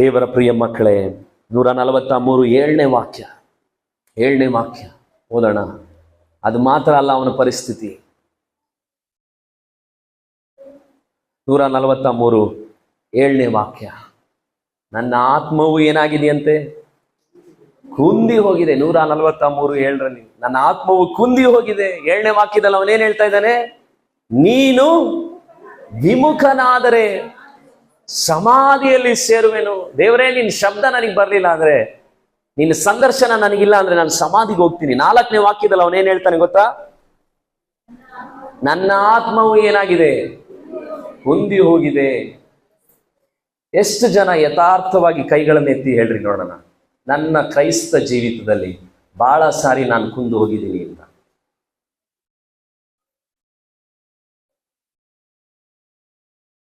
ದೇವರ ಪ್ರಿಯ ಮಕ್ಕಳೇ, ನೂರ ನಲವತ್ತ ಮೂರು ಏಳನೇ ವಾಕ್ಯ. ಏಳನೇ ವಾಕ್ಯ. ಓದೋಣ. ಅದು ಮಾತ್ರ ಅಲ್ಲ ಅವನ ಪರಿಸ್ಥಿತಿ. ನೂರ ನಲವತ್ತ ಮೂರು ಏಳನೇ ವಾಕ್ಯ. ನನ್ನ ಆತ್ಮವು ಏನಾಗಿದೆಯಂತೆ? ಕುಂದಿ ಹೋಗಿದೆ. ನೂರ ನಲವತ್ತ ಮೂರು ಏಳರಲ್ಲಿ. ನನ್ನ ಆತ್ಮವು ಕುಂದಿ ಹೋಗಿದೆ. ಏಳನೇ ವಾಕ್ಯದಲ್ಲಿ ಅವನೇನ್ ಹೇಳ್ತಾ ಇದ್ದಾನೆ? ನೀನು ವಿಮುಖನಾದರೆ ಸಮಾಧಿಯಲ್ಲಿ ಸೇರುವೆನು. ದೇವರೇ ನಿನ್ನ ಶಬ್ದ ನನಗೆ ಬರಲಿಲ್ಲ ಅಂದ್ರೆ ನಿನ್ನ ಸಂದರ್ಶನ ನನಗಿಲ್ಲ ಅಂದ್ರೆ ನಾನು ಸಮಾಧಿಗೆ ಹೋಗ್ತೀನಿ. ನಾಲ್ಕನೇ ವಾಕ್ಯದಲ್ಲಿ ಅವನೇನ್ ಹೇಳ್ತಾನೆ ಗೊತ್ತಾ? ನನ್ನ ಆತ್ಮವು ಏನಾಗಿದೆ? ಹೊಂದಿ ಹೋಗಿದೆ. ಎಷ್ಟು ಜನ ಯಥಾರ್ಥವಾಗಿ ಕೈಗಳನ್ನು ಎತ್ತಿ ಹೇಳ್ರಿ ನೋಡೋಣ. ನನ್ನ ಕ್ರೈಸ್ತ ಜೀವಿತದಲ್ಲಿ ಬಹಳ ಸಾರಿ ನಾನು ಕುಂದು ಹೋಗಿದ್ದೀನಿ ಅಂತ.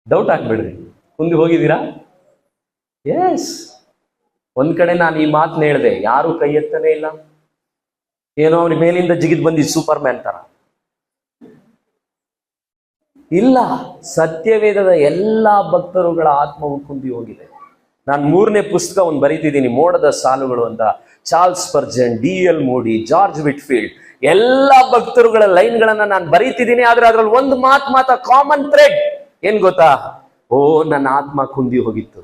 ಡೌಟ್ ಹಾಕ್ಬೇಡ್ರಿ ಕುಂದು ಹೋಗಿದ್ದೀರಾ? ಎಸ್ ಒಂದ್ ಕಡೆ ನಾನು ಈ ಮಾತನ್ನ ಹೇಳಿದೆ, ಯಾರು ಕೈ ಎತ್ತನೇ ಇಲ್ಲ. ಏನೋ ಅವ್ರ ಮೇಲಿಂದ ಜಿಗಿದ್ ಬಂದಿ ಸೂಪರ್ ಮ್ಯಾನ್ ತರ. ಇಲ್ಲ, ಸತ್ಯವೇದದ ಎಲ್ಲಾ ಭಕ್ತರುಗಳ ಆತ್ಮವು ಕುಂದಿ ಹೋಗಿದೆ. ನಾನು ಮೂರನೇ ಪುಸ್ತಕ ಒಂದು ಬರೀತಿದ್ದೀನಿ, ಮೋಡದ ಸಾಲುಗಳು ಅಂತ. Charles Spurgeon, D L Moody, George Whitefield, ಎಲ್ಲ ಭಕ್ತರುಗಳ ಲೈನ್ಗಳನ್ನ ನಾನು ಬರೀತಿದ್ದೀನಿ, ಆದ್ರೆ ಅದ್ರಲ್ಲಿ ಒಂದು ಮಾತು ಮಾತ್ರ ಕಾಮನ್ ಥ್ರೆಡ್ ಏನ್ ಗೊತ್ತಾ? ಓ, ನನ್ನ ಆತ್ಮ ಕುಂದಿ ಹೋಗಿತ್ತು.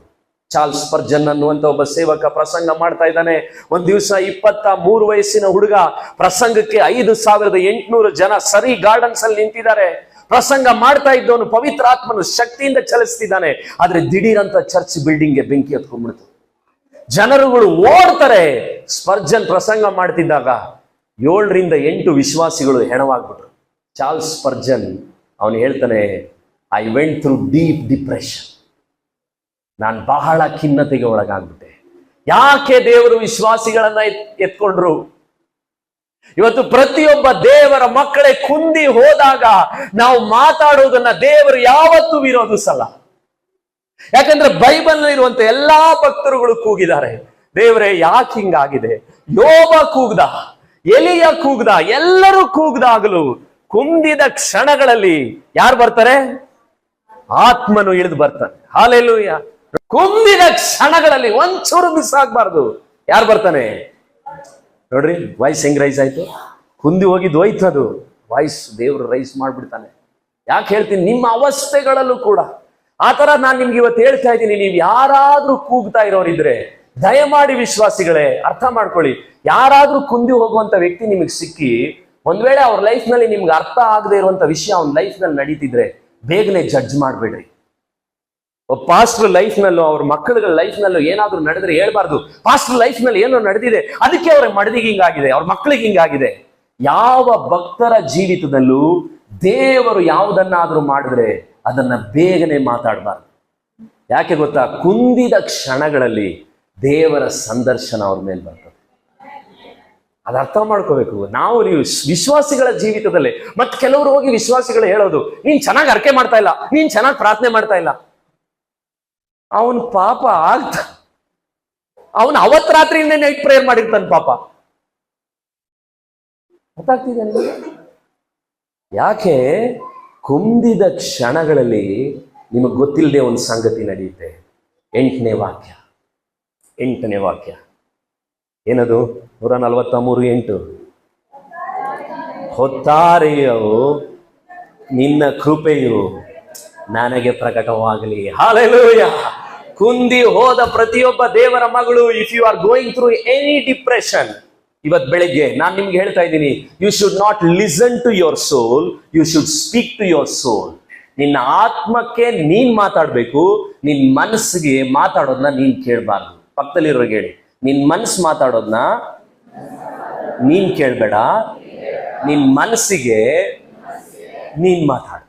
ಚಾರ್ಲ್ಸ್ ಪರ್ಜನ್ ಅನ್ನುವಂತ ಒಬ್ಬ ಸೇವಕ ಪ್ರಸಂಗ ಮಾಡ್ತಾ ಇದ್ದಾನೆ. ಒಂದ್ ದಿವಸ ಇಪ್ಪತ್ತ ಮೂರು ವಯಸ್ಸಿನ ಹುಡುಗ ಪ್ರಸಂಗಕ್ಕೆ ಐದು ಸಾವಿರದ ಎಂಟುನೂರು ಜನ ಸರಿ ಗಾರ್ಡನ್ಸ್ ಅಲ್ಲಿ ನಿಂತಿದ್ದಾರೆ. ಪ್ರಸಂಗ ಮಾಡ್ತಾ ಇದ್ದವನು ಪವಿತ್ರ ಆತ್ಮನು ಶಕ್ತಿಯಿಂದ ಚಲಿಸ್ತಿದ್ದಾನೆ. ಆದ್ರೆ ದಿಢೀರಂತ ಚರ್ಚ್ ಬಿಲ್ಡಿಂಗ್ಗೆ ಬೆಂಕಿ ಹತ್ಕೊಂಡ್ಬಿಡ್ತು. ಜನರುಗಳು ಓಡ್ತಾರೆ. ಸ್ಪರ್ಜನ್ ಪ್ರಸಂಗ ಮಾಡ್ತಿದ್ದಾಗ ಏಳರಿಂದ ಎಂಟು ವಿಶ್ವಾಸಿಗಳು ಹೆಣವಾಗ್ಬಿಟ್ರು. ಚಾರ್ಲ್ಸ್ ಸ್ಪರ್ಜನ್, ಅವನು ಹೇಳ್ತಾನೆ I went through deep depression ನಾನು ಬಹಳ ಖಿನ್ನತೆಗೆ ಒಳಗಾಗ್ಬಿಟ್ಟೆ. ಯಾಕೆ ದೇವರು ವಿಶ್ವಾಸಿಗಳನ್ನ ಎತ್- ಎತ್ಕೊಂಡ್ರು? ಇವತ್ತು ಪ್ರತಿಯೊಬ್ಬ ದೇವರ ಮಕ್ಕಳೇ ಕುಂದಿ ಹೋದಾಗ ನಾವು ಮಾತಾಡುವುದನ್ನ ದೇವರು ಯಾವತ್ತೂ ವಿರೋಧಿಸಲ್ಲ. ಯಾಕಂದ್ರೆ ಬೈಬಲ್ ಇರುವಂತ ಎಲ್ಲಾ ಭಕ್ತರುಗಳು ಕೂಗಿದ್ದಾರೆ. ದೇವರೇ, ಯಾಕೆ ಹಿಂಗಾಗಿದೆ? ಯೋಬ ಕೂಗ್ದ, ಎಲಿಯ ಕೂಗ್ದ, ಎಲ್ಲರೂ ಕೂಗ್ದಾಗಲು ಕುಂದಿದ ಕ್ಷಣಗಳಲ್ಲಿ ಯಾರು ಬರ್ತಾರೆ? ಆತ್ಮನು ಇಳಿದು ಬರ್ತಾನೆ. ಹಾಲೆಲ್ಲೂ ಕುಂದಿನ ಕ್ಷಣಗಳಲ್ಲಿ ಒಂಚೂರು ಮಿಸ್ ಆಗ್ಬಾರ್ದು. ಯಾರು ಬರ್ತಾನೆ? ನೋಡ್ರಿ ವಾಯ್ಸ್ ಹೆಂಗ್ ರೈಸ್ ಆಯ್ತು? ಕುಂದಿ ಹೋಗಿದ್ದು ಹೋಯ್ತು ಅದು. ವಾಯ್ಸ್ ದೇವ್ರು ರೈಸ್ ಮಾಡ್ಬಿಡ್ತಾನೆ. ಯಾಕೆ ಹೇಳ್ತೀನಿ? ನಿಮ್ಮ ಅವಸ್ಥೆಗಳಲ್ಲೂ ಕೂಡ. ಆ ತರ ನಾನು ನಿಮ್ಗೆ ಇವತ್ತು ಹೇಳ್ತಾ ಇದ್ದೀನಿ. ನೀವು ಯಾರಾದ್ರೂ ಕೂಗ್ತಾ ಇರೋರಿದ್ರೆ, ದಯಮಾಡಿ ವಿಶ್ವಾಸಿಗಳೇ, ಅರ್ಥ ಮಾಡ್ಕೊಳ್ಳಿ. ಯಾರಾದ್ರೂ ಕುಂದಿ ಹೋಗುವಂತ ವ್ಯಕ್ತಿ ನಿಮಗೆ ಸಿಕ್ಕಿ, ಒಂದ್ ವೇಳೆ ಅವ್ರ ಲೈಫ್ನಲ್ಲಿ ನಿಮ್ಗೆ ಅರ್ಥ ಆಗದೆ ಇರುವಂತ ವಿಷಯ ಅವ್ನ ಲೈಫ್ನಲ್ಲಿ ನಡೀತಿದ್ರೆ ಬೇಗನೆ ಜಡ್ಜ್ ಮಾಡಬೇಡ್ರಿ ಒಬ್ಬ ಪಾಸ್ಟರ್ ಲೈಫ್ ನಲ್ಲೂ ಅವ್ರ ಮಕ್ಕಳ ಲೈಫ್ ನಲ್ಲೂ ಏನಾದ್ರೂ ನಡೆದ್ರೆ ಹೇಳ್ಬಾರ್ದು. ಪಾಸ್ಟ್ರ್ ಲೈಫ್ನಲ್ಲಿ ಏನೋ ನಡೆದಿದೆ, ಅದಕ್ಕೆ ಅವ್ರ ಮಡದಿಗೆ ಹಿಂಗಾಗಿದೆ, ಅವ್ರ ಮಕ್ಕಳಿಗೆ ಹಿಂಗಾಗಿದೆ. ಯಾವ ಭಕ್ತರ ಜೀವಿತದಲ್ಲೂ ದೇವರು ಯಾವುದನ್ನಾದ್ರೂ ಮಾಡಿದ್ರೆ ಅದನ್ನ ಬೇಗನೆ ಮಾತಾಡಬಾರ್ದು. ಯಾಕೆ ಗೊತ್ತಾ? ಕುಂದಿದ ಕ್ಷಣಗಳಲ್ಲಿ ದೇವರ ಸಂದರ್ಶನ ಅವ್ರ ಮೇಲೆ ಬರ್ತದೆ ಅದು ಅರ್ಥ ಮಾಡ್ಕೋಬೇಕು. ನಾವು ನೀವು ವಿಶ್ವಾಸಿಗಳ ಜೀವಿತದಲ್ಲಿ, ಮತ್ತೆ ಕೆಲವರು ಹೋಗಿ ವಿಶ್ವಾಸಿಗಳು ಹೇಳೋದು, ನೀನ್ ಚೆನ್ನಾಗಿ ಅರ್ಕೆ ಮಾಡ್ತಾ ಇಲ್ಲ, ನೀನ್ ಚೆನ್ನಾಗಿ ಪ್ರಾರ್ಥನೆ ಮಾಡ್ತಾ ಇಲ್ಲ. ಅವನ್ ಪಾಪ ಆಗ್ತ, ಅವನ್ ಅವತ್ ರಾತ್ರಿಯಿಂದ ನೈಟ್ ಪ್ರೇಯರ್ ಮಾಡಿರ್ತಾನೆ ಪಾಪ. ಗೊತ್ತಾಗ್ತಿದೆ ನಿಮಗೆ? ಯಾಕೆ ಕುಂದಿದ ಕ್ಷಣಗಳಲ್ಲಿ ನಿಮಗೆ ಗೊತ್ತಿಲ್ಲದೆ ಒಂದು ಸಂಗತಿ ನಡೆಯುತ್ತೆ ಎಂಟನೇ ವಾಕ್ಯ. ಎಂಟನೇ ವಾಕ್ಯ. ಏನದು? ನೂರ ನಲವತ್ತ ಮೂರು ಎಂಟು. ಹೊತ್ತಾರೆಯು, ನಿನ್ನ ಕೃಪೆಯು ನನಗೆ ಪ್ರಕಟವಾಗಲಿ. ಹಾಲೆಲೂಯ! ಕುಂದಿ ಹೋದ ಪ್ರತಿಯೊಬ್ಬ ದೇವರ ಮಗಳು if you are going through any depression ಇವತ್ ಬೆಳಿಗ್ಗೆ ನಾನು ನಿಮ್ಗೆ ಹೇಳ್ತಾ ಇದ್ದೀನಿ you should not listen to your soul you should speak to your soul ನಿನ್ನ ಆತ್ಮಕ್ಕೆ ನೀನ್ ಮಾತಾಡ್ಬೇಕು, ನಿನ್ ಮನಸ್ಸಿಗೆ ಮಾತಾಡೋದನ್ನ ನೀನ್ ಕೇಳಬಾರ್ದು. ಪಕ್ಕದಲ್ಲಿರೋರ್ಗೆ ಹೇಳಿ. ನಿನ್ ಮನಸ್ಸು ಮಾತಾಡೋದನ್ನ ನೀನ್ ಕೇಳಬೇಡ. ನಿನ್ ಮನಸ್ಸಿಗೆ ನೀನ್ ಮಾತಾಡು.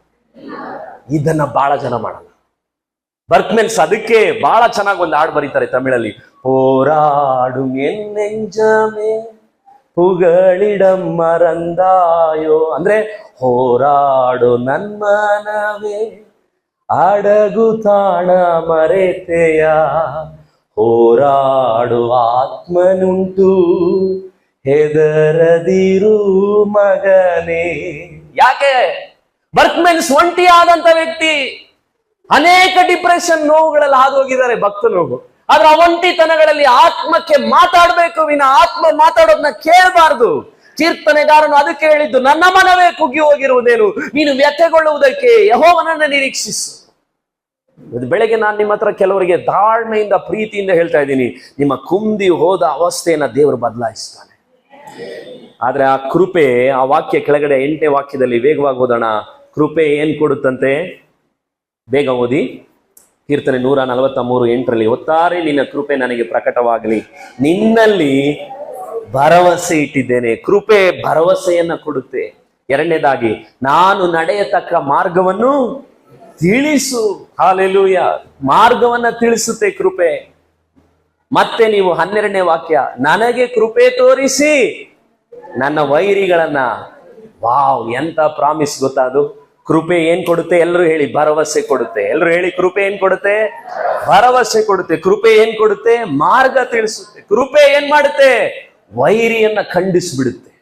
ಇದನ್ನ ಬಹಳ ಜನ ಮಾಡಲ್ಲ. ಬರ್ಕ್ಮೆನ್ಸ್ ಅದಕ್ಕೆ ಬಹಳ ಚೆನ್ನಾಗಿ ಒಂದು ಹಾಡು ಬರೀತಾರೆ ತಮಿಳಲ್ಲಿ. ಹೋರಾಡು ಎನ್ನೆಂಜಮೆ ಪುಗಳಿಡ ಮರಂದಾಯೋ. ಅಂದ್ರೆ ಹೋರಾಡು ನನ್ಮನವೇ ಅಡಗು ತಾಣ ಮರೆತೆಯ? ಹೋರಾಡು ಆತ್ಮನುಂಟು, ಹೆದರದಿರು ಮಗನೇ. ಯಾಕೆ? ಬರ್ಕ್ಮೆನ್ಸ್ ಒಂಟಿಯಾದಂತ ವ್ಯಕ್ತಿ ಅನೇಕ ಡಿಪ್ರೆಷನ್ ನೋವುಗಳಲ್ಲಿ ಹಾದು ಹೋಗಿದ್ದಾರೆ ನೋವು. ಆದ್ರೆ ಅವಂಟಿತನಗಳಲ್ಲಿ ಆತ್ಮಕ್ಕೆ ಮಾತಾಡ್ಬೇಕು ವಿನ ಆತ್ಮ ಮಾತಾಡೋದನ್ನ ಕೇಳಬಾರದು. ಕೀರ್ತನೆಗಾರನು ಅದಕ್ಕೆ ಹೇಳಿದ್ದು, ನನ್ನ ಮನವೇ ಕುಗ್ಗಿ ಹೋಗಿರುವುದೇನು? ನೀನು ವ್ಯಥೆಗೊಳ್ಳುವುದಕ್ಕೆ ಯಹೋವನನ್ನ ನಿರೀಕ್ಷಿಸು. ಬೆಳಗ್ಗೆ ನಾನು ನಿಮ್ಮ ಹತ್ರ ಕೆಲವರಿಗೆ ತಾಳ್ಮೆಯಿಂದ ಪ್ರೀತಿಯಿಂದ ಹೇಳ್ತಾ ಇದ್ದೀನಿ. ನಿಮ್ಮ ಕುಂದಿ ಹೋದ ಅವಸ್ಥೆಯನ್ನ ದೇವರು ಬದಲಾಯಿಸ್ತಾನೆ. ಆದ್ರೆ ಆ ಕೃಪೆ, ಆ ವಾಕ್ಯ ಕೆಳಗಡೆ ಎಂಟನೇ ವಾಕ್ಯದಲ್ಲಿ ವೇಗವಾಗಿ ಓದೋಣ. ಕೃಪೆ ಏನ್ ಕೊಡುತ್ತಂತೆ? ಬೇಗ ಓದಿ. ಕೀರ್ತನೆ ನೂರ ನಲವತ್ತ ಮೂರು ಎಂಟರಲ್ಲಿ ಒತ್ತಾರೆ ನಿನ್ನ ಕೃಪೆ ನನಗೆ ಪ್ರಕಟವಾಗಲಿ. ನಿನ್ನಲ್ಲಿ ಭರವಸೆ ಇಟ್ಟಿದ್ದೇನೆ. ಕೃಪೆ ಭರವಸೆಯನ್ನ ಕೊಡುತ್ತೆ. ಎರಡನೇದಾಗಿ, ನಾನು ನಡೆಯತಕ್ಕ ಮಾರ್ಗವನ್ನು ತಿಳಿಸು. ಹಾಲೆಲೂಯ. ಮಾರ್ಗವನ್ನ ತಿಳಿಸುತ್ತೆ ಕೃಪೆ. ಮತ್ತೆ ನೀವು ಹನ್ನೆರಡನೇ ವಾಕ್ಯ, ನನಗೆ ಕೃಪೆ ತೋರಿಸಿ, ನನ್ನ ವೈರಿಗಳನ್ನ. ವಾವ್, ಎಂತ ಪ್ರಾಮಿಸ್ ಗೊತ್ತಾ ಅದು? ಕೃಪೆ ಏನ್ ಕೊಡುತ್ತೆ? ಎಲ್ಲರೂ ಹೇಳಿ ಭರವಸೆ ಕೊಡುತ್ತೆ. ಎಲ್ಲರೂ ಹೇಳಿ ಕೃಪೆ ಏನ್ ಕೊಡುತ್ತೆ? ಭರವಸೆ ಕೊಡುತ್ತೆ. ಕೃಪೆ ಏನ್ ಕೊಡುತ್ತೆ? ಮಾರ್ಗ ತಿಳಿಸುತ್ತೆ. ಕೃಪೆ ಏನ್ ಮಾಡುತ್ತೆ? ವೈರಿಯನ್ನ ಖಂಡಿಸ್ಬಿಡುತ್ತೆ.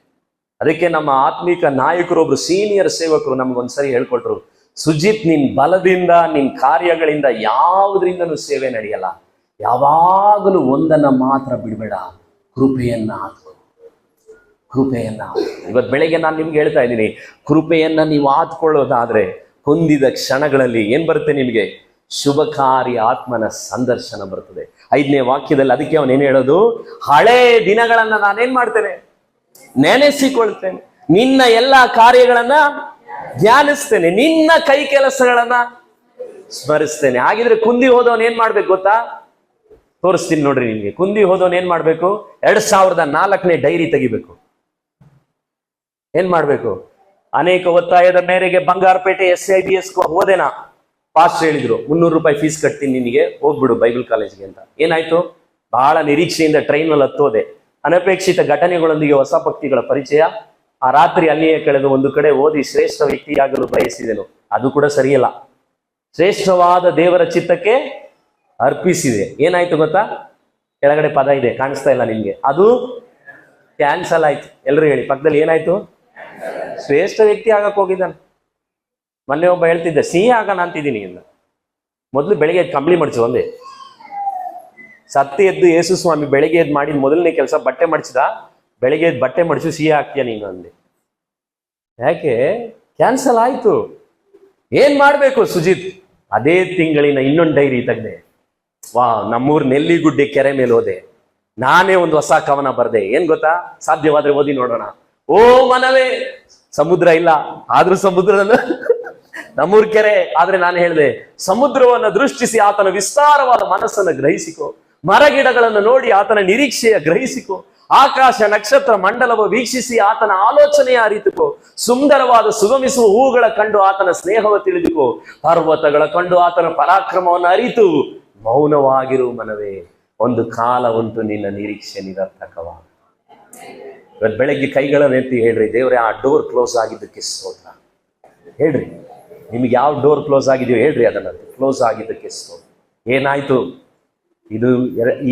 ಅದಕ್ಕೆ ನಮ್ಮ ಆತ್ಮಿಕ ನಾಯಕರು ಒಬ್ರು ಸೀನಿಯರ್ ಸೇವಕರು ನಮ್ಗೊಂದ್ಸರಿ ಹೇಳ್ಕೊಟ್ರು ಸುಜಿತ್ ನಿನ್ ಬಲದಿಂದ, ನಿನ್ ಕಾರ್ಯಗಳಿಂದ ಯಾವುದರಿಂದನೂ ಸೇವೆ ನಡೆಯಲ್ಲ. ಯಾವಾಗಲೂ ಒಂದನ್ನ ಮಾತ್ರ ಬಿಡಬೇಡ, ಕೃಪೆಯನ್ನ ಆತ್ಕೊ ಕೃಪೆಯನ್ನ ಇವತ್ತು ಬೆಳಗ್ಗೆ ನಾನು ನಿಮ್ಗೆ ಹೇಳ್ತಾ ಇದ್ದೀನಿ, ಕೃಪೆಯನ್ನ ನೀವು ಆತ್ಕೊಳ್ಳೋದಾದ್ರೆ ಹೊಂದಿದ ಕ್ಷಣಗಳಲ್ಲಿ ಏನ್ ಬರುತ್ತೆ ನಿಮಗೆ? ಶುಭಕಾರಿ ಆತ್ಮನ ಸಂದರ್ಶನ ಬರ್ತದೆ. ಐದನೇ ವಾಕ್ಯದಲ್ಲಿ ಅದಕ್ಕೆ ಅವನು ಏನ್ ಹೇಳೋದು? ಹಳೆ ದಿನಗಳನ್ನ ನಾನೇನ್ ಮಾಡ್ತೇನೆ? ನೆನೆಸಿಕೊಳ್ತೇನೆ. ನಿನ್ನ ಎಲ್ಲಾ ಕಾರ್ಯಗಳನ್ನ ಧ್ಯಾನಿಸ್ತೇನೆ, ನಿನ್ನ ಕೈ ಕೆಲಸಗಳನ್ನ ಸ್ಮರಿಸ್ತೇನೆ. ಹಾಗಿದ್ರೆ ಕುಂದಿ ಹೋದವನ್ ಏನ್ ಮಾಡ್ಬೇಕು ಗೊತ್ತಾ? ತೋರಿಸ್ತೀನಿ ನೋಡ್ರಿ ನಿಮ್ಗೆ. ಕುಂದಿ ಹೋದವನ್ ಏನ್ ಮಾಡ್ಬೇಕು? ಎರಡ್ ಸಾವಿರದ ನಾಲ್ಕನೇ ಡೈರಿ ತೆಗಿಬೇಕು. ಏನ್ ಮಾಡ್ಬೇಕು? ಅನೇಕ ಒತ್ತಾಯದ ಮೇರೆಗೆ Bangarapete S I B S ಹೋದೆನಾ ಪಾಸ್ಟ್ ಹೇಳಿದ್ರು. ಮುನ್ನೂರು ರೂಪಾಯಿ ಫೀಸ್ ಕಟ್ತೀನಿ ನಿನಗೆ, ಹೋಗ್ಬಿಡು ಬೈಬಲ್ ಕಾಲೇಜ್ಗೆ ಅಂತ. ಏನಾಯ್ತು? ಬಹಳ ನಿರೀಕ್ಷೆಯಿಂದ ಟ್ರೈನಲ್ಲಿ ಹತ್ತೋದೆ. ಅನಪೇಕ್ಷಿತ ಘಟನೆಗಳೊಂದಿಗೆ ಹೊಸ ಭಕ್ತಿಗಳ ಪರಿಚಯ. ಆ ರಾತ್ರಿ ಅಲ್ಲಿಯೇ ಕಳೆದು ಒಂದು ಕಡೆ ಓದಿ ಶ್ರೇಷ್ಠ ವ್ಯಕ್ತಿಯಾಗಲು ಬಯಸಿದೆನು. ಅದು ಕೂಡ ಸರಿಯಲ್ಲ. ಶ್ರೇಷ್ಠವಾದ ದೇವರ ಚಿತ್ತಕ್ಕೆ ಅರ್ಪಿಸಿದೆ. ಏನಾಯ್ತು ಗೊತ್ತಾ? ಕೆಳಗಡೆ ಪದ ಇದೆ, ಕಾಣಿಸ್ತಾ ಇಲ್ಲ ನಿಮ್ಗೆ. ಅದು ಕ್ಯಾನ್ಸಲ್ ಆಯ್ತು. ಎಲ್ಲರೂ ಹೇಳಿ, ಪಕ್ಕದಲ್ಲಿ ಏನಾಯ್ತು? ಶ್ರೇಷ್ಠ ವ್ಯಕ್ತಿ ಆಗಕ್ ಹೋಗಿದ್ದಾನೆ. ಮೊನ್ನೆ ಒಬ್ಬ ಹೇಳ್ತಿದ್ದೆ, ಸಿಹಿ ಆಗೋಣ ಅಂತಿದ್ದೀನಿ ಇನ್ನು. ಮೊದಲು ಬೆಳಿಗ್ಗೆ ಎದ್ದು ಕಂಬಳಿ ಮಡ್ಚು, ಒಂದೇ. ಸತ್ತಿ ಎದ್ದು ಯೇಸು ಸ್ವಾಮಿ ಬೆಳಿಗ್ಗೆ ಎದ್ದು ಮಾಡಿದ ಮೊದಲನೇ ಕೆಲಸ, ಬಟ್ಟೆ ಮಡಿಸಿದ ಬೆಳಿಗ್ಗೆ ಬಟ್ಟೆ ಮಡಿಸಿ ಸಿಹಿ ಹಾಕ್ತೀಯ ನೀನು ಅಂದೆ. ಯಾಕೆ? ಕ್ಯಾನ್ಸಲ್ ಆಯ್ತು. ಏನ್ ಮಾಡ್ಬೇಕು ಸುಜಿತ್? ಅದೇ ತಿಂಗಳಿನ ಇನ್ನೊಂದು ಡೈರಿ ತಗ್ದೆ. ವಾ, ನಮ್ಮೂರ್ ನೆಲ್ಲಿಗುಡ್ಡೆ ಕೆರೆ ಮೇಲೆ ಹೋದೆ. ನಾನೇ ಒಂದು ಹೊಸ ಕವನ ಬರ್ದೆ. ಏನ್ ಗೊತ್ತಾ? ಸಾಧ್ಯವಾದ್ರೆ ಓದಿ ನೋಡೋಣ. ಓ ಮನವೇ! ಸಮುದ್ರ ಇಲ್ಲ. ಆದ್ರೂ ಸಮುದ್ರ ನಮ್ಮೂರ್ ಕೆರೆ. ಆದ್ರೆ ನಾನು ಹೇಳಿದೆ, ಸಮುದ್ರವನ್ನ ದೃಷ್ಟಿಸಿ ಆತನ ವಿಸ್ತಾರವಾದ ಮನಸ್ಸನ್ನು ಗ್ರಹಿಸಿಕೊ. ಮರಗಿಡಗಳನ್ನು ನೋಡಿ ಆತನ ನಿರೀಕ್ಷೆಯ ಗ್ರಹಿಸಿಕೊ. ಆಕಾಶ ನಕ್ಷತ್ರ ಮಂಡಲವ ವೀಕ್ಷಿಸಿ ಆತನ ಆಲೋಚನೆಯ ಅರಿತುಕೋ ಸುಂದರವಾದ ಸುಗಮಿಸುವ ಹೂಗಳ ಕಂಡು ಆತನ ಸ್ನೇಹವ ತಿಳಿದುಕೋ. ಪರ್ವತಗಳ ಕಂಡು ಆತನ ಪರಾಕ್ರಮವನ್ನು ಅರಿತು ಮೌನವಾಗಿರು ಮನವೇ. ಒಂದು ಕಾಲ ಉಂಟು ನಿನ್ನ ನಿರೀಕ್ಷೆ ನಿರರ್ಥಕವ. ಇವತ್ತು ಬೆಳಗ್ಗೆ ಕೈಗಳನ್ನು ಎತ್ತಿ ಹೇಳ್ರಿ, ದೇವ್ರೆ, ಆ ಡೋರ್ ಕ್ಲೋಸ್ ಆಗಿದ್ದಕ್ಕೆ ಸ್ತೋತ್ರ. ಹೇಳ್ರಿ, ನಿಮ್ಗೆ ಯಾವ ಡೋರ್ ಕ್ಲೋಸ್ ಆಗಿದೆಯೋ ಹೇಳ್ರಿ ಅದನ್ನ. ಕ್ಲೋಸ್ ಆಗಿದ್ದಕ್ಕೆ ಸ್ತೋತ್ರ. ಏನಾಯ್ತು? ಇದು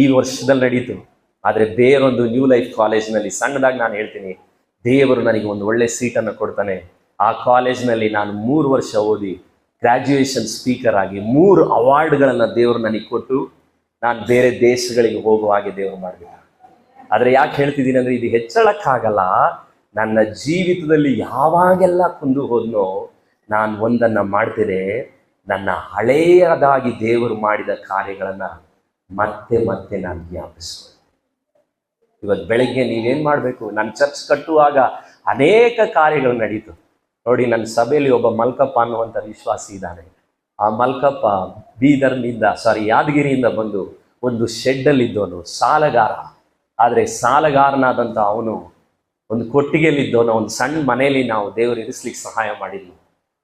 ಈ ವರ್ಷದಲ್ಲಿ ನಡೀತು. ಆದರೆ ಬೇರೊಂದು ನ್ಯೂ ಲೈಫ್ ಕಾಲೇಜ್ನಲ್ಲಿ ಸಣ್ಣದಾಗಿ ನಾನು ಹೇಳ್ತೀನಿ, ದೇವರು ನನಗೆ ಒಂದು ಒಳ್ಳೆ ಸೀಟನ್ನು ಕೊಡ್ತಾನೆ. ಆ ಕಾಲೇಜ್ನಲ್ಲಿ ನಾನು ಮೂರು ವರ್ಷ ಓದಿ ಗ್ರ್ಯಾಜುಯೇಷನ್ ಸ್ಪೀಕರ್ ಆಗಿ ಮೂರು ಅವಾರ್ಡ್ಗಳನ್ನು ದೇವರು ನನಗೆ ಕೊಟ್ಟು ನಾನು ಬೇರೆ ದೇಶಗಳಿಗೆ ಹೋಗುವ ಹಾಗೆ ದೇವರು ಮಾಡಿದ ಆದರೆ ಯಾಕೆ ಹೇಳ್ತಿದ್ದೀನಿ ಅಂದರೆ ಇದು ಹೆಚ್ಚಳಕ್ಕಾಗಲ್ಲ. ನನ್ನ ಜೀವಿತದಲ್ಲಿ ಯಾವಾಗೆಲ್ಲ ಕುಂದು ಹೋದ್ನೋ ನಾನು ಒಂದನ್ನು ಮಾಡ್ತೇನೆ, ನನ್ನ ಹಳೆಯದಾಗಿ ದೇವರು ಮಾಡಿದ ಕಾರ್ಯಗಳನ್ನು ಮತ್ತೆ ಮತ್ತೆ ನಾನು ಜ್ಞಾಪಿಸ್ಕೊಳ್ಳಿ ಇವತ್ತು ಬೆಳಗ್ಗೆ ನೀವೇನು ಮಾಡಬೇಕು? ನನ್ನ ಚರ್ಚ್ ಕಟ್ಟುವಾಗ ಅನೇಕ ಕಾರ್ಯಗಳು ನಡೀತು. ನೋಡಿ ನನ್ನ ಸಭೆಯಲ್ಲಿ ಒಬ್ಬ ಮಲ್ಕಪ್ಪ ಅನ್ನುವಂಥ ವಿಶ್ವಾಸಿ ಇದ್ದಾನೆ. ಆ ಮಲ್ಕಪ್ಪ ಬೀದರ್ನಿಂದ ಸಾರಿ ಯಾದಗಿರಿಯಿಂದ ಬಂದು ಒಂದು ಶೆಡ್ಡಲ್ಲಿದ್ದವನು ಸಾಲಗಾರ. ಆದರೆ ಸಾಲಗಾರನಾದಂಥ ಅವನು ಒಂದು ಕೊಟ್ಟಿಗೆಯಲ್ಲಿದ್ದವನು ಒಂದು ಸಣ್ಣ ಮನೆಯಲ್ಲಿ ನಾವು ದೇವರು ಇರಿಸ್ಲಿಕ್ಕೆ ಸಹಾಯ ಮಾಡಿದ್ವಿ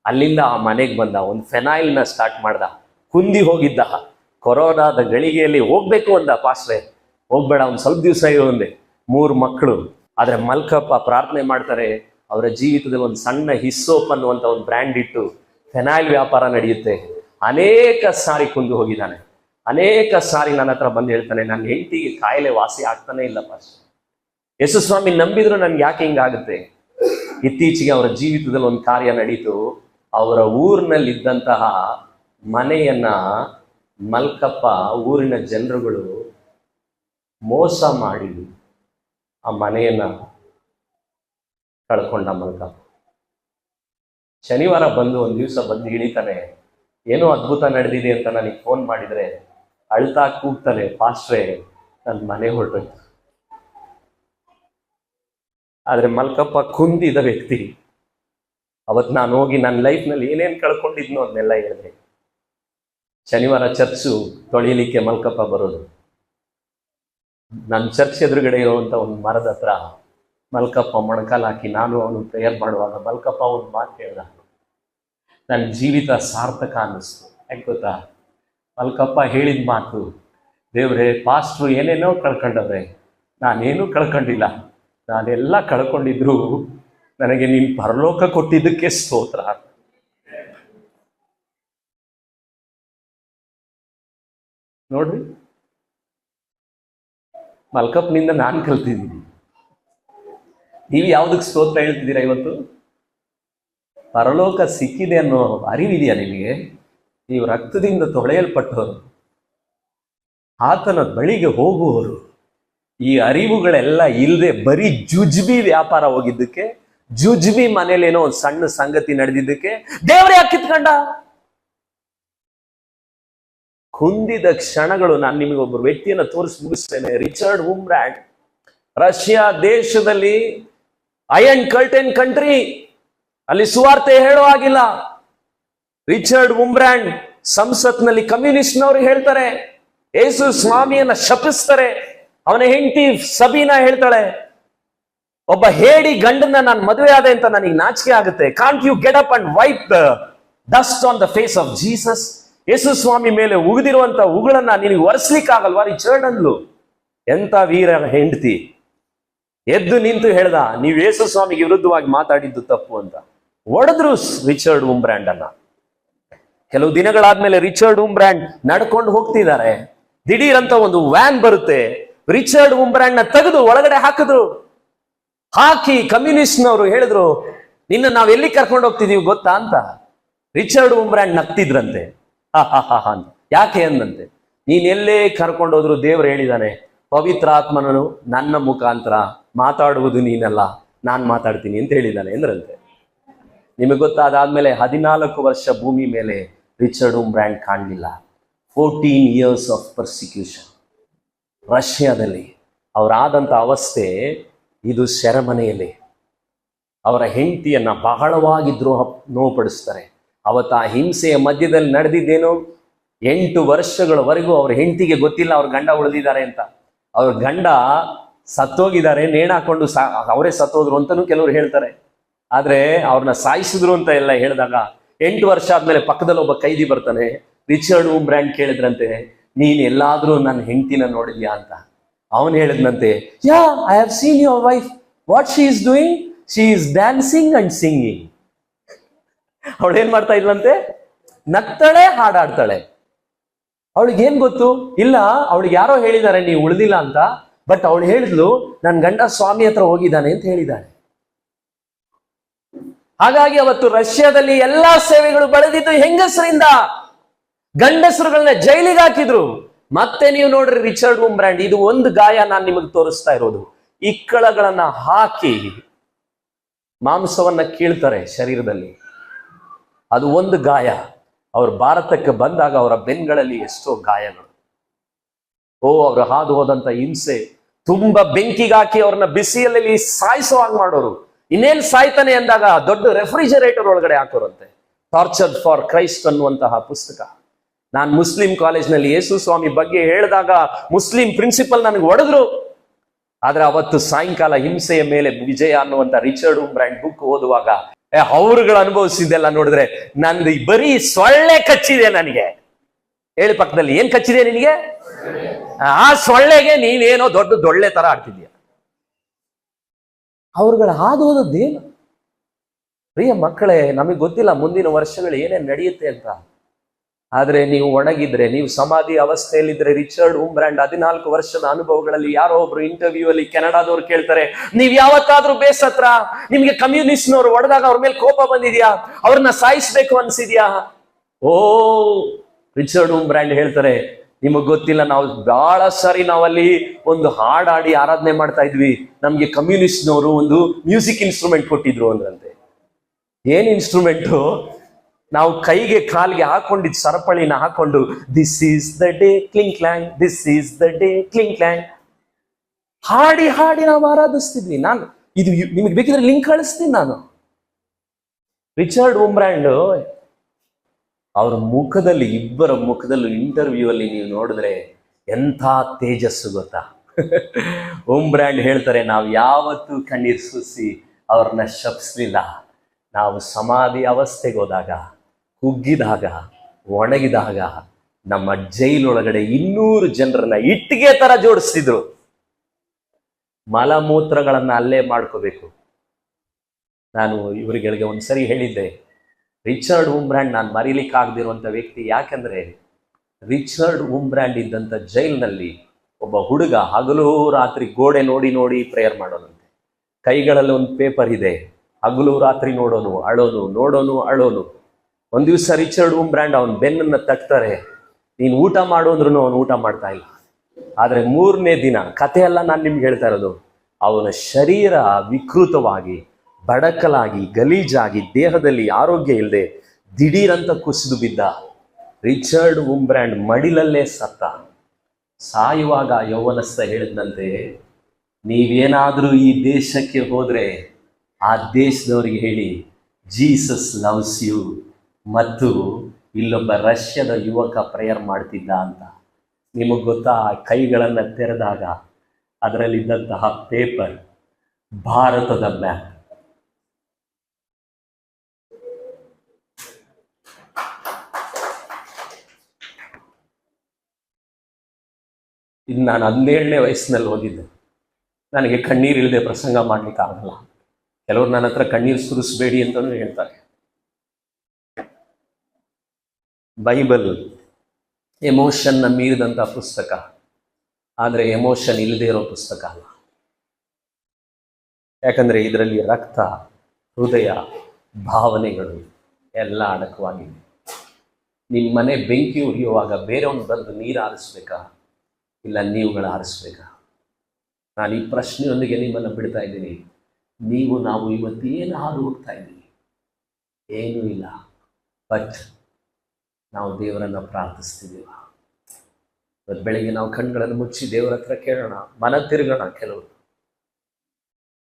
ಅಲ್ಲಿಂದ ಆ ಮನೆಗೆ ಬಂದ, ಒಂದು ಫೆನಾಯಿಲ್ನ ಸ್ಟಾರ್ಟ್ ಮಾಡ್ದ, ಕುಂದಿ ಹೋಗಿದ್ದ, ಕೊರೋನಾದ ಗಳಿಗೆಯಲ್ಲಿ ಹೋಗ್ಬೇಕು ಅಂದ ಪಾಸ್ಟ್ರೆ ಹೋಗ್ಬೇಡ, ಒಂದು ಸ್ವಲ್ಪ ದಿವಸ ಇರು ಒಂದೆ ಮೂರು ಮಕ್ಕಳು. ಆದರೆ ಮಲ್ಕಪ್ಪ ಪ್ರಾರ್ಥನೆ ಮಾಡ್ತಾರೆ, ಅವರ ಜೀವಿತದಲ್ಲಿ ಒಂದು ಸಣ್ಣ ಹಿಸ್ಸೋಪ್ ಅನ್ನುವಂಥ ಒಂದು ಬ್ರ್ಯಾಂಡ್ ಇಟ್ಟು ಫೆನಾಯಿಲ್ ವ್ಯಾಪಾರ ನಡೆಯುತ್ತೆ. ಅನೇಕ ಸಾರಿ ಕುಂದು ಹೋಗಿದ್ದಾನೆ. ಅನೇಕ ಸಾರಿ ನನ್ನ ಹತ್ರ ಬಂದು ಹೇಳ್ತಾನೆ, ನನ್ನ ಹೆಂಡತಿಗೆ ಕಾಯಿಲೆ ವಾಸಿ ಆಗ್ತಾನೆ ಇಲ್ಲ ಫಸ್ಟ್ ಯೇಸು ಸ್ವಾಮಿ ನಂಬಿದ್ರು ನನ್ಗೆ ಯಾಕೆ ಹಿಂಗಾಗುತ್ತೆ ಇತ್ತೀಚೆಗೆ ಅವರ ಜೀವಿತದಲ್ಲಿ ಒಂದು ಕಾರ್ಯ ನಡೀತು. ಅವರ ಊರಿನಲ್ಲಿದ್ದಂತಹ ಮನೆಯನ್ನ ಮಲ್ಕಪ್ಪ, ಊರಿನ ಜನರುಗಳು ಮೋಸ ಮಾಡಿ ಆ ಮನೆಯನ್ನ ಕಳ್ಕೊಂಡ ಮಲ್ಕಪ್ಪ ಶನಿವಾರ ಬಂದು ಒಂದು ದಿವಸ ಬಂದು ಇಳಿತಾನೆ ಏನೋ ಅದ್ಭುತ ನಡೆದಿದೆ ಅಂತ ನನಗೆ ಫೋನ್ ಮಾಡಿದ್ರೆ ಅಳ್ತಾ ಕೂಗ್ತಾನೆ ಪಾಸ್ಟ್ರೆ ನನ್ನ ಮನೆ ಹೊರಟೋಯ್ತು. ಆದ್ರೆ ಮಲ್ಕಪ್ಪ ಕುಂದಿದ ವ್ಯಕ್ತಿ. ಅವತ್ತು ನಾನು ಹೋಗಿ ನನ್ನ ಲೈಫ್ನಲ್ಲಿ ಏನೇನು ಕಳ್ಕೊಂಡಿದ್ನೋ ಅದನ್ನೆಲ್ಲ ಹೇಳಿದೆ. ಶನಿವಾರ ಚರ್ಚು ತೊಳೆಯಲಿಕ್ಕೆ ಮಲ್ಕಪ್ಪ ಬರೋದು. ನನ್ನ ಚರ್ಚ್ ಎದುರುಗಡೆ ಇರುವಂತ ಒಂದು ಮರದ ಹತ್ರ ಮಲ್ಕಪ್ಪ ಮೊಣಕಾಲು ಹಾಕಿ ನಾನು ಅವನು ಪ್ರೇಯರ್ ಮಾಡುವಾಗ, ಮಲ್ಕಪ್ಪ, ಒಂದು ಮಾತು ಹೇಳ್ದ? ನನ್ನ ಜೀವಿತ ಸಾರ್ಥಕ ಅನ್ನಿಸ್ತು. ಯಾಕೆ ಗೊತ್ತಾ? ಮಲ್ಕಪ್ಪ ಹೇಳಿದ ಮಾತು, ದೇವ್ರೆ ಪಾಸ್ಟ್ರು ಏನೇನೋ ಕಳ್ಕೊಂಡವ್ರೆ, ನಾನೇನೂ ಕಳ್ಕೊಂಡಿಲ್ಲ. ನಾನೆಲ್ಲ ಕಳ್ಕೊಂಡಿದ್ರು ನನಗೆ ನೀನು ಪರಲೋಕ ಕೊಟ್ಟಿದ್ದಕ್ಕೆ ಸ್ತೋತ್ರ. ನೋಡ್ರಿ. ಮಲ್ಕಪ್ನಿಂದ ನಾನು ಕಲ್ತಿದ್ದೀನಿ. ನೀವು ಯಾವುದಕ್ಕೆ ಸ್ತೋತ್ರ ಹೇಳ್ತಿದ್ದೀರಾ ಇವತ್ತು? ಪರಲೋಕ ಸಿಕ್ಕಿದೆ ಅನ್ನೋ ಅರಿವಿದೆಯಾ ನಿಮಗೆ? ನೀವು ರಕ್ತದಿಂದ ತೊಳೆಯಲ್ಪಟ್ಟವರು. ಆತನ ಬಳಿಗೆ ಹೋಗುವವರು. ಈ ಅರಿವುಗಳೆಲ್ಲ ಇಲ್ಲದೆ ಬರೀ ಜುಜ್ಬಿ ವ್ಯಾಪಾರ ಹೋಗಿದ್ದಕ್ಕೆ, ಜುಜ್ಬಿ ಮನೇಲಿ ಏನೋ ಒಂದು ಸಣ್ಣ ಸಂಗತಿ ನಡೆದಿದ್ದಕ್ಕೆ ದೇವರೇ ಯಾಕೆ ಕಿತ್ಕೊಂಡ? ಕುಂದಿದ ಕ್ಷಣಗಳು ನಾನು ನಿಮಗೆ ಒಬ್ಬರು ವ್ಯಕ್ತಿಯನ್ನ ತೋರಿಸಿ ಮುಗಿಸ್ತೇನೆ. ರಿಚರ್ಡ್ ಹುಮ್ರ್ಯಾಂಡ್ ರಷ್ಯಾ ದೇಶದಲ್ಲಿ ಅಯನ್ ಕಲ್ಟೆನ್ ಕಂಟ್ರಿ. ಅಲ್ಲಿ ಸುವಾರ್ತೆ ಹೇಳೋ ಆಗಿಲ್ಲ ರಿಚರ್ಡ್ ಉಮ್ರ್ಯಾಂಡ್ ಸಂಸತ್ನಲ್ಲಿ ಕಮ್ಯುನಿಸ್ಟ್ನವರು ಹೇಳ್ತಾರೆ ಯೇಸು ಸ್ವಾಮಿಯನ್ನ ಶಪಿಸ್ತಾರೆ, ಅವನ ಹೆಂಡತಿ ಸಬೀನಾ ಹೇಳ್ತಾಳೆ, ಒಬ್ಬ ಹೇಳಿ ಗಂಡನ ನಾನು ಮದುವೆ ಆದೆ ಅಂತ ನನಗೆ ನಾಚಿಕೆ ಆಗುತ್ತೆ. Can't you get up and wipe the dust on the face of Jesus ಯೇಸು ಸ್ವಾಮಿ ಮೇಲೆ ಉಗಿದಿರುವಂತ ಉಗುಳನ್ನ ನಿನಗೆ ಒರೆಸ್ಲಿಕ್ಕಾಗಲ್ವಾ? ರಿಚರ್ಡ್ ಅಂದ್ಲು ಎಂತ ವೀರ ಹೆಂಡತಿ. ಎದ್ದು ನಿಂತು ಹೇಳ್ದ, ನೀವು ಯೇಸು ಸ್ವಾಮಿಗೆ ವಿರುದ್ಧವಾಗಿ ಮಾತಾಡಿದ್ದು ತಪ್ಪು ಅಂತ. ಒಡೆದ್ರು ರಿಚರ್ಡ್ ಉಂಬ್ರ್ಯಾಂಡ್ ಅನ್ನ ಕೆಲವು ದಿನಗಳಾದ್ಮೇಲೆ ರಿಚರ್ಡ್ ಉಂಬ್ರ್ಯಾಂಡ್ ನಡ್ಕೊಂಡು ಹೋಗ್ತಿದ್ದಾರೆ. ದಿಢೀರಂತ ಒಂದು ವ್ಯಾನ್ ಬರುತ್ತೆ. ರಿಚರ್ಡ್ ಉಂಬ್ರ್ಯಾಂಡ್ನ ತೆಗೆದು ಒಳಗಡೆ ಹಾಕಿದ್ರು. ಹಾಕಿ ಕಮ್ಯುನಿಸ್ಟ್ನವರು ಹೇಳಿದ್ರು, ನಿನ್ನ ನಾವ್ ಎಲ್ಲಿ ಕರ್ಕೊಂಡು ಹೋಗ್ತಿದೀವಿ ಗೊತ್ತಾ? ಅಂತ. ರಿಚರ್ಡ್ ಉಂಬ್ರ್ಯಾಂಡ್ ನಗ್ತಿದ್ರಂತೆ. ಹಾ ಹಾ ಯಾಕೆ ಅಂದಂತೆ? ನೀನೆಲ್ಲೇ ಕರ್ಕೊಂಡೋದ್ರು ದೇವ್ರು ಹೇಳಿದಾನೆ ಪವಿತ್ರಾತ್ಮನನು ನನ್ನ ಮುಖಾಂತರ ಮಾತಾಡುವುದು ನೀನಲ್ಲ, ನಾನ್ ಮಾತಾಡ್ತೀನಿ ಅಂತ ಹೇಳಿದ್ದಾನೆ ಎಂದ್ರಂತೆ. ನಿಮಗೆ ಗೊತ್ತಾದಾದ್ಮೇಲೆ ಹದಿನಾಲ್ಕು ವರ್ಷ ಭೂಮಿ ಮೇಲೆ ರಿಚರ್ಡ್ ಬ್ರ್ಯಾಂಡ್ ಕಾಣಲಿಲ್ಲ. Fourteen years of persecution. ರಷ್ಯಾದಲ್ಲಿ ಅವರಾದಂಥ ಅವಸ್ಥೆ ಇದು ಸೆರೆಮನೆಯಲ್ಲಿ. ಅವರ ಹೆಂಡತಿಯನ್ನು ಬಹಳವಾಗಿ ದ್ರೋಹ, ನೋವುಪಡಿಸ್ತಾರೆ. ಅವತ್ತು ಆ ಹಿಂಸೆಯ ಮಧ್ಯದಲ್ಲಿ ನಡೆದಿದ್ದೇನು ಎಂಟು ವರ್ಷಗಳವರೆಗೂ ಅವ್ರ ಹೆಂಡತಿಗೆ ಗೊತ್ತಿಲ್ಲ ಅವ್ರ ಗಂಡ ಉಳಿದಿದ್ದಾರೆ ಅಂತ. ಅವ್ರ ಗಂಡ ಸತ್ತೋಗಿದ್ದಾರೆ ನೇಣಾಕೊಂಡು ಸಾ, ಅವರೇ ಸತ್ತೋದ್ರು ಅಂತಲೂ ಕೆಲವರು ಹೇಳ್ತಾರೆ. ಆದರೆ ಅವ್ರನ್ನ ಸಾಯಿಸಿದ್ರು ಅಂತ ಎಲ್ಲ ಹೇಳಿದಾಗ ಎಂಟು ವರ್ಷ ಆದಮೇಲೆ ಪಕ್ಕದಲ್ಲಿ ಒಬ್ಬ ಕೈದಿ ಬರ್ತಾನೆ, ರಿಚರ್ಡ್ ಬ್ರ್ಯಾಂಡ್ ಕೇಳಿದ್ರಂತೆ, ನೀನು ಎಲ್ಲಾದರೂ ನನ್ನ ಹೆಂಡತಿನ ನೋಡಿದ್ಯಾ ಅಂತ. ಅವನು ಹೇಳಿದ್ನಂತೆ, yeah I have seen your wife what she is doing she is dancing and singing ಅವಳು ಏನ್ ಮಾಡ್ತಾ ಇದ್ಲಂತೆ? ನಗ್ತಾಳೆ, ಹಾಡಾಡ್ತಾಳೆ. ಅವಳಿಗೆ ಏನ್ ಗೊತ್ತು? ಇಲ್ಲ, ಅವಳಿಗೆ ಯಾರೋ ಹೇಳಿದ್ದಾರೆ, ನೀವು ಉಳಿದಿಲ್ಲ ಅಂತ. ಬಟ್ ಅವಳು ಹೇಳಿದ್ಲು ನನ್ನ ಗಂಡ ಸ್ವಾಮಿ ಹತ್ರ ಹೋಗಿದ್ದಾನೆ ಅಂತ ಹೇಳಿದ್ದಾಳೆ. ಹಾಗಾಗಿ ಅವತ್ತು ರಷ್ಯಾದಲ್ಲಿ ಎಲ್ಲಾ ಸೇವೆಗಳು ಬೆಳೆದಿದ್ದು ಹೆಂಗಸರಿಂದ? ಗಂಡಸರುಗಳನ್ನ ಜೈಲಿಗೆ ಹಾಕಿದ್ರು. ಮತ್ತೆ ನೀವು ನೋಡ್ರಿ ರಿಚರ್ಡ್ ಬ್ರ್ಯಾಂಡ್ ಇದು ಒಂದು ಗಾಯ ನಾನು ನಿಮಗೆ ತೋರಿಸ್ತಾ ಇರೋದು. ಇಕ್ಕಳಗಳನ್ನ ಹಾಕಿ ಮಾಂಸವನ್ನ ಕೀಳ್ತಾರೆ ಶರೀರದಲ್ಲಿ. ಅದು ಒಂದು ಗಾಯ. ಅವರು ಭಾರತಕ್ಕೆ ಬಂದಾಗ ಅವರ ಬೆನ್ಗಳಲ್ಲಿ ಎಷ್ಟೋ ಗಾಯಗಳು. ಓ, ಅವರು ಹಾದು ಹೋದಂತ ಹಿಂಸೆ. ತುಂಬಾ ಬೆಂಕಿಗಾಕಿ ಅವ್ರನ್ನ ಬಿಸಿಯಲ್ಲಿ ಸಾಯಿಸೋ ಹಾಗೆ ಮಾಡೋರು. ಇನ್ನೇನ್ ಸಾಯ್ತಾನೆ ಅಂದಾಗ ದೊಡ್ಡ ರೆಫ್ರಿಜರೇಟರ್ ಒಳಗಡೆ ಹಾಕೋರಂತೆ. ಟಾರ್ಚರ್ ಫಾರ್ ಕ್ರೈಸ್ಟ್ ಅನ್ನುವಂತಹ ಪುಸ್ತಕ. ನಾನು ಮುಸ್ಲಿಂ ಕಾಲೇಜ್ನಲ್ಲಿ ಯೇಸು ಸ್ವಾಮಿ ಬಗ್ಗೆ ಹೇಳಿದಾಗ ಮುಸ್ಲಿಂ ಪ್ರಿನ್ಸಿಪಲ್ ನನಗೆ ಒಡೆದ್ರು. ಆದ್ರೆ ಅವತ್ತು ಸಾಯಂಕಾಲ ಹಿಂಸೆಯ ಮೇಲೆ ವಿಜಯ ಅನ್ನುವಂತ ರಿಚರ್ಡ್ ಬ್ರ್ಯಾಂಡ್ ಬುಕ್ ಓದುವಾಗ ಅವ್ರುಗಳು ಅನುಭವಿಸಿದ್ದೆಲ್ಲ ನೋಡಿದ್ರೆ ನಂದು ಬರೀ ಸೊಳ್ಳೆ ಕಚ್ಚಿದೆ ನನಗೆ. ಹೇಳಿ ಪಕ್ಕದಲ್ಲಿ, ಏನ್ ಕಚ್ಚಿದೆ ನಿನಗೆ? ಆ ಸೊಳ್ಳೆಗೆ ನೀನೇನೋ ದೊಡ್ಡ ದೊಳ್ಳೆ ತರ ಆಡ್ತಿದ್ಯ ಅವ್ರುಗಳ ಹಾದು ಹೋದದ್ದೇನು? ಪ್ರಿಯ ಮಕ್ಕಳೇ, ನಮಗೆ ಗೊತ್ತಿಲ್ಲ ಮುಂದಿನ ವರ್ಷಗಳು ಏನೇನ್ ನಡೆಯುತ್ತೆ ಅಂತ. ಆದ್ರೆ ನೀವು ಒಣಗಿದ್ರೆ, ನೀವು ಸಮಾಧಿ ಅವಸ್ಥೆಯಲ್ಲಿದ್ರೆ ರಿಚರ್ಡ್ ಉಂಬ್ರ್ಯಾಂಡ್ ಹದಿನಾಲ್ಕು ವರ್ಷದ ಅನುಭವಗಳಲ್ಲಿ ಯಾರೋ ಒಬ್ರು ಇಂಟರ್ವ್ಯೂ ಅಲ್ಲಿ ಕೆನಡಾದವ್ರು ಕೇಳ್ತಾರೆ, ನೀವ್ ಯಾವತ್ತಾದ್ರೂ ಬೇಸತ್ರ? ನಿಮ್ಗೆ ಕಮ್ಯುನಿಸ್ಟ್ನವ್ರು ಹೊಡೆದಾಗ ಅವ್ರ ಮೇಲೆ ಕೋಪ ಬಂದಿದ್ಯಾ? ಅವ್ರನ್ನ ಸಾಯಿಸ್ಬೇಕು ಅನ್ಸಿದ್ಯಾ? ಓ, ರಿಚರ್ಡ್ ಓಮ್ ಬ್ರ್ಯಾಂಡ್ ಹೇಳ್ತಾರೆ, ನಿಮಗ್ ಗೊತ್ತಿಲ್ಲ, ನಾವು ಬಹಳ ಸಾರಿ ನಾವಲ್ಲಿ ಒಂದು ಹಾಡಾಡಿ ಆರಾಧನೆ ಮಾಡ್ತಾ ಇದ್ವಿ. ನಮ್ಗೆ ಕಮ್ಯುನಿಸ್ಟ್ನವರು ಒಂದು ಮ್ಯೂಸಿಕ್ ಇನ್ಸ್ಟ್ರೂಮೆಂಟ್ ಕೊಟ್ಟಿದ್ರು ಅಂದ್ರಂತೆ. ಏನ್ ಇನ್ಸ್ಟ್ರೂಮೆಂಟು ನಾವು ಕೈಗೆ ಕಾಲ್ಗೆ ಹಾಕೊಂಡಿದ್ ಸರಪಳಿನ ಹಾಕೊಂಡು this is the day clink clang this is the day clink clang ಹಾಡಿ ಹಾಡಿ ನಾವು ಆರಾಧಿಸ್ತಿದ್ವಿ. ನಾನು, ಇದು ನಿಮಗೆ ಬೇಕಿದ್ರೆ ಲಿಂಕ್ ಕಳಿಸ್ತೀನಿ ನಾನು. ರಿಚರ್ಡ್ ಉಮ್ರಾಂಡ್ ಅವರ ಮುಖದಲ್ಲಿ, ಇಬ್ಬರ ಮುಖದಲ್ಲೂ ಇಂಟರ್ವ್ಯೂ ಅಲ್ಲಿ ನೀವು ನೋಡಿದ್ರೆ ಎಂಥ ತೇಜಸ್ಸು ಗೊತ್ತಾ? ಓಮ್ ಬ್ರ್ಯಾಂಡ್ ಹೇಳ್ತಾರೆ, ನಾವು ಯಾವತ್ತೂ ಕಣ್ಣೀರ್ ಸೂಸಿ ಅವ್ರನ್ನ ಶಪಿಸ್ಲಿಲ್ಲ. ನಾವು ಸಮಾಧಿ ಅವಸ್ಥೆಗೆ ಹೋದಾಗ ಕುಗ್ಗಿದಾಗ ಒಣಗಿದಾಗ, ನಮ್ಮ ಜೈಲೊಳಗಡೆ ಇನ್ನೂರು ಜನರನ್ನ ಇಟ್ಟಿಗೆ ತರ ಜೋಡಿಸ್ತಿದ್ರು. ಮಲಮೂತ್ರಗಳನ್ನ ಅಲ್ಲೇ ಮಾಡ್ಕೋಬೇಕು. ನಾನು ಇವರುಗಳಿಗೆ ಒಂದ್ಸರಿ ಹೇಳಿದ್ದೆ, ರಿಚರ್ಡ್ ಉಮ್ಬ್ರ್ಯಾಂಡ್ ನಾನು ಮರೀಲಿಕ್ಕಾಗದಿರುವಂಥ ವ್ಯಕ್ತಿ ಯಾಕಂದ್ರೆ, ರಿಚರ್ಡ್ ಉಮ್ಬ್ರ್ಯಾಂಡ್ ಇದ್ದಂಥ ಜೈಲ್ನಲ್ಲಿ ಒಬ್ಬ ಹುಡುಗ ಹಗಲು ರಾತ್ರಿ ಗೋಡೆ ನೋಡಿ ನೋಡಿ ಪ್ರೇಯರ್ ಮಾಡೋನಂತೆ. ಕೈಗಳಲ್ಲಿ ಒಂದು ಪೇಪರ್ ಇದೆ, ಹಗಲು ರಾತ್ರಿ ನೋಡೋನು, ಅಳೋನು ನೋಡೋನು, ಅಳೋನು. ಒಂದ್ ದಿವಸ ರಿಚರ್ಡ್ ಉಮ್ಬ್ರ್ಯಾಂಡ್ ಅವನ ಬೆನ್ನನ್ನ ತಟ್ತಾರೆ. ನೀನು ಊಟ ಮಾಡು ಅಂದ್ರೂ ಅವನು ಊಟ ಮಾಡ್ತಾ ಇಲ್ಲ. ಆದ್ರೆ ಮೂರನೇ ದಿನ, ಕಥೆಯೆಲ್ಲ ನಾನು ನಿಮ್ಗೆ ಹೇಳ್ತಾ ಇರೋದು, ಅವನ ಶರೀರ ವಿಕೃತವಾಗಿ, ಬಡಕಲಾಗಿ, ಗಲೀಜಾಗಿ, ದೇಹದಲ್ಲಿ ಆರೋಗ್ಯ ಇಲ್ಲದೆ ದಿಢೀರಂತ ಕುಸಿದು ಬಿದ್ದ ರಿಚರ್ಡ್ ಉಂಬ್ರ್ಯಾಂಡ್ ಮಡಿಲಲ್ಲೇ ಸತ್ತ. ಸಾಯುವಾಗ ಯೌವನಸ್ಥ ಹೇಳಿದಂತೆ ನೀವೇನಾದರೂ ಈ ದೇಶಕ್ಕೆ ಹೋದ್ರೆ ಆ ದೇಶದವರಿಗೆ ಹೇಳಿ, ಜೀಸಸ್ ಲವ್ಸ್ ಯು. ಮತ್ತು ಇಲ್ಲೊಬ್ಬ ರಷ್ಯಾದ ಯುವಕ ಪ್ರೇಯರ್ ಮಾಡ್ತಿದ್ದ ಅಂತ. ನಿಮಗೆ ಗೊತ್ತಾ ಕೈಗಳನ್ನು ತೆರೆದಾಗ ಅದರಲ್ಲಿದ್ದಂತಹ ಪೇಪರ್, ಭಾರತದ ಮ್ಯಾಪ್. ಇದು ನಾನು ಹದಿನೇಳನೇ ವಯಸ್ಸಿನಲ್ಲಿ ಓದಿದ್ದೆ. ನನಗೆ ಕಣ್ಣೀರಿಲ್ಲದೆ ಪ್ರಸಂಗ ಮಾಡಲಿಕ್ಕೆ ಆಗಲ್ಲ ಕೆಲವರು ನನ್ನ ಹತ್ರ ಕಣ್ಣೀರು ಸುರಿಸಬೇಡಿ ಅಂತಲೂ ಹೇಳ್ತಾರೆ. ಬೈಬಲ್ ಎಮೋಷನ್ನ ಮೀರಿದಂಥ ಪುಸ್ತಕ. ಆದರೆ ಎಮೋಷನ್ ಇಲ್ಲದೆ ಇರೋ ಪುಸ್ತಕ ಅಲ್ಲ. ಯಾಕಂದರೆ ಇದರಲ್ಲಿ ರಕ್ತ, ಹೃದಯ, ಭಾವನೆಗಳು ಎಲ್ಲ ಅಡಕವಾಗಿದೆ ನಿಮ್ಮ ಮನೆ ಬೆಂಕಿ ಉರಿಯುವಾಗ ಬೇರೆಯವನು ಬಂದು ನೀರು ಆರಿಸ್ಬೇಕಾ? ಇಲ್ಲ ನೀವುಗಳು ಆರಿಸ್ಬೇಕಾ? ನಾನು ಈ ಪ್ರಶ್ನೆಯೊಂದಿಗೆ ನಿಮ್ಮನ್ನು ಬಿಡ್ತಾ ಇದ್ದೀನಿ. ನೀವು, ನಾವು ಇವತ್ತೇನು ಹಾದು ಹೋಗ್ತಾ ಇದ್ದೀವಿ. ಏನೂ ಇಲ್ಲ. ಬಟ್ ನಾವು ದೇವರನ್ನು ಪ್ರಾರ್ಥಿಸ್ತಿದ್ದೀವ ಇವತ್ತು ಬೆಳಿಗ್ಗೆ ನಾವು ಕಣ್ಗಳನ್ನು ಮುಚ್ಚಿ ದೇವರ ಹತ್ರ ಕೇಳೋಣ, ಮನ ತಿರುಗೋಣ ಕೆಲವರು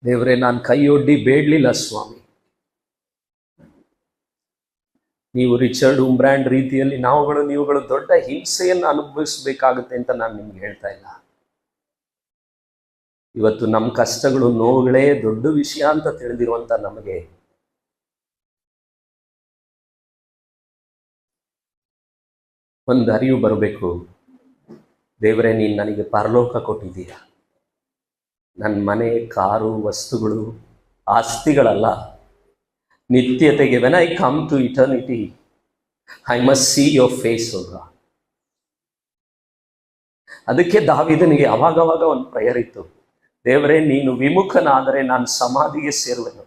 ದೇವರೇ, ನಾನು ಕೈಯೊಡ್ಡಿ ಬೇಡಲಿಲ್ಲ ಸ್ವಾಮಿ. ನೀವು ರಿಚರ್ಡ್ ಉಂಬ್ರ್ಯಾಂಡ್ ರೀತಿಯಲ್ಲಿ ನಾವುಗಳು, ನೀವುಗಳು ದೊಡ್ಡ ಹಿಂಸೆಯನ್ನು ಅನುಭವಿಸಬೇಕಾಗುತ್ತೆ ಅಂತ ನಾನು ನಿಮ್ಗೆ ಹೇಳ್ತಾ ಇಲ್ಲ. ಇವತ್ತು ನಮ್ಮ ಕಷ್ಟಗಳು ನೋವುಗಳೇ ದೊಡ್ಡ ವಿಷಯ ಅಂತ ತಿಳಿದಿರುವಂತ ನಮಗೆ ಒಂದು ಅರಿವು ಬರಬೇಕು. ದೇವರೇ, ನೀನು ನನಗೆ ಪರಲೋಕ ಕೊಟ್ಟಿದ್ದೀಯ. ನನ್ನ ಮನೆ, ಕಾರು, ವಸ್ತುಗಳು, ಆಸ್ತಿಗಳಲ್ಲ. ನಿತ್ಯತೆಗೆ when I come to eternity I must see your face ಹೋಗ ಅದಕ್ಕೆ ದಾವಿದನಿಗೆ ಅವಾಗವಾಗ ಒಂದು ಪ್ರೇಯರ್ ಇತ್ತು. ದೇವರೇ, ನೀನು ವಿಮುಖನಾದರೆ ನಾನು ಸಮಾಧಿಗೆ ಸೇರುವೆನು.